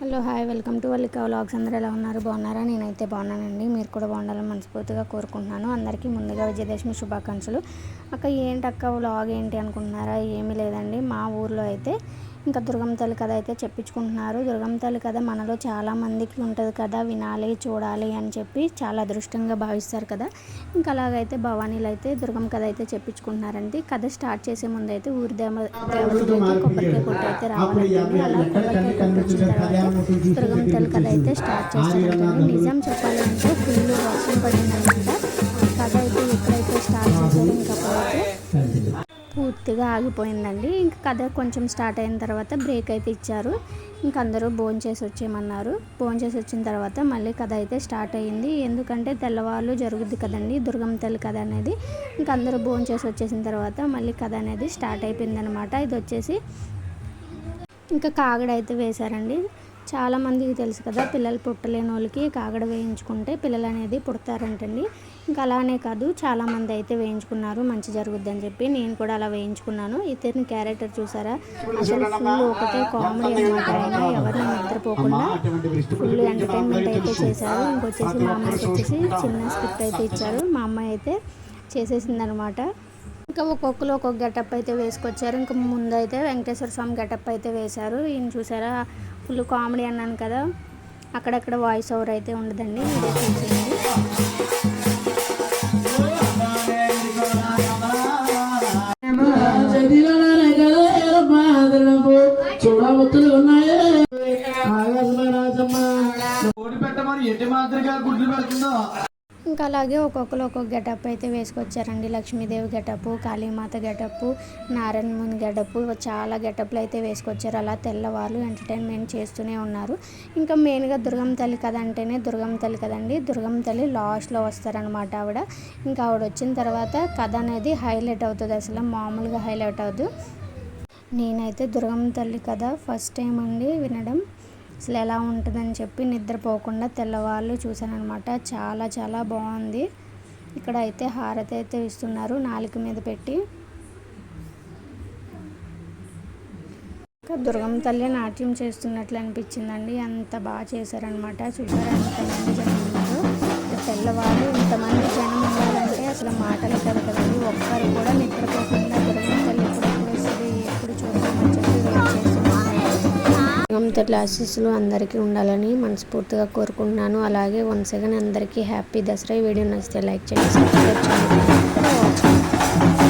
Hello hi. Welcome to Vallika vlogs. అందరూ ఎలా ఉన్నారు? బాగున్నారా? నేనైతే బాగున్నానండి. మీరు కూడా బాగుండాలని మనస్ఫూర్తిగా కోరుకుంటున్నాను. అందరికీ ముందుగా విజయదశమి శుభాకాంక్షలు. అక్క ఏంటి అక్క? వ్లాగ్ ఏంటి అనుకుంటున్నారా? ఏమీ లేదండి. మా ఊర్లో అయితే ఇంకా దుర్గమ్మ తల్లి కథ అయితే చెప్పించుకుంటున్నారు. దుర్గమ్మ తల్లి కథ మనలో చాలా మందికి ఉంటుంది కదా వినాలి చూడాలి అని చెప్పి చాలా అదృష్టంగా భావిస్తారు కదా. ఇంకా అలాగైతే భవానీలు అయితే దుర్గమ్మ కథ అయితే చెప్పించుకుంటున్నారండి. కథ స్టార్ట్ చేసే ముందు అయితే ఊరి దేవ దేవతలకి కొబ్బరికాయ కొట్టు అయితే రావాలంటే అలా కొబ్బరికాయ కొట్టు వచ్చిన తర్వాత దుర్గమ్మ తల్లి కథ అయితే స్టార్ట్ చేస్తారంటండి నిజం చెప్పాలంటే ఫుల్ వర్షం పడిందనమాట. పూర్తిగా ఆగిపోయిందండి. ఇంకా కథ కొంచెం స్టార్ట్ అయిన తర్వాత బ్రేక్ అయితే ఇచ్చారు. ఇంక అందరూ భోజనం చేసి వచ్చేయమన్నారు. భోజనం చేసి వచ్చిన తర్వాత మళ్ళీ కథ అయితే స్టార్ట్ అయ్యింది. ఎందుకంటే తెల్లవాళ్ళు జరుగుద్ది కదండి దుర్గమ్మ తల్లి కథ అనేది. ఇంక అందరూ భోజనం చేసి వచ్చేసిన తర్వాత మళ్ళీ కథ అనేది స్టార్ట్ అయిపోయింది అనమాట ఇది వచ్చేసి ఇంకా కాగడ అయితే వేశారండి. చాలా మందికి తెలుసు కదా పిల్లలు పుట్టలేని వాళ్ళకి కాగడ వేయించుకుంటే పిల్లలు అనేది పుడతారంటండి. ఇంకా అలానే కాదు చాలా మంది అయితే వేయించుకున్నారు మంచి జరుగుద్ది అని చెప్పి నేను కూడా అలా వేయించుకున్నాను. ఇతని క్యారెక్టర్ చూసారా? అసలు ఫుల్ ఒకటే కామెడీ అనమాట ఆయన ఎవరిని నిద్రపోకుండా ఫుల్ ఎంటర్టైన్మెంట్ అయితే చేశారు. ఇంకొచ్చేసి మా అమ్మకి వచ్చేసి చిన్న స్క్రిప్ట్ అయితే ఇచ్చారు. మా అమ్మాయి అయితే చేసేసింది అనమాట ఇంకా ఒక్కొక్కరు ఒక్కొక్క గెటప్ అయితే వేసుకొచ్చారు. ఇంకా ముందు అయితే వెంకటేశ్వర స్వామి గెటప్ అయితే వేశారు. ఈయన చూసారా? ఫుల్ కామెడీ అన్నాను కదా అక్కడక్కడ వాయిస్ ఓవర్ అయితే ఉండదండి ఇదే చూసింది చూడవత్తులు ఉన్నాయే ఆకాశరాజమ్మ కోడి పెట్టమని ఎట్టి మాదిరిగా గుడ్లు పెడుతుందో. ఇంకా అలాగే ఒక్కొక్కరు ఒక్కొక్క గెటప్ అయితే వేసుకొచ్చారండి. Lakshmidevi getup Kalimata getup Narayanamuni getup చాలా గెటప్లు అయితే వేసుకొచ్చారు. అలా తెల్లవారు ఎంటర్టైన్మెంట్ చేస్తూనే ఉన్నారు. ఇంకా మెయిన్గా దుర్గమ్మ తల్లి కథ అంటేనే దుర్గమ్మ తల్లి కదండి. దుర్గమ్మ తల్లి లాస్ట్లో వస్తారనమాట ఆవిడ. ఇంకా ఆవిడ వచ్చిన తర్వాత కథ అనేది హైలైట్ అవుతుంది అసలు మామూలుగా హైలైట్ అవ్వదు. నేనైతే దుర్గమ్మ తల్లి కథ ఫస్ట్ టైం అండి వినడం. అసలు ఎలా ఉంటుందని చెప్పి నిద్రపోకుండా తెల్లవాళ్ళు చూశానమాట చాలా చాలా బాగుంది. ఇక్కడ అయితే హారతి అయితే ఇస్తున్నారు నాలుక మీద పెట్టి. ఇంకా దుర్గమ్మ తల్లి నాట్యం చేస్తున్నట్లు అనిపించిందండి. అంత బాగా చేశారనమాట చూసారా ఎంతమంది జనం ఉన్నారు. తెల్లవాళ్ళు ఇంతమంది జనం ఉండాలంటే అసలు మాటలు కదా కదండి. ఒక్కరు కూడా నిద్రపోకుండా దుర్గమ్మ ఆశీస్సులు అందరికీ ఉండాలని మనస్ఫూర్తిగా కోరుకుంటున్నాను. అలాగే వన్స్ అగైన్ అందరికీ హ్యాపీ దసరా. ఈ వీడియో నచ్చితే లైక్ చేయండి సబ్స్క్రైబ్ చేయండి.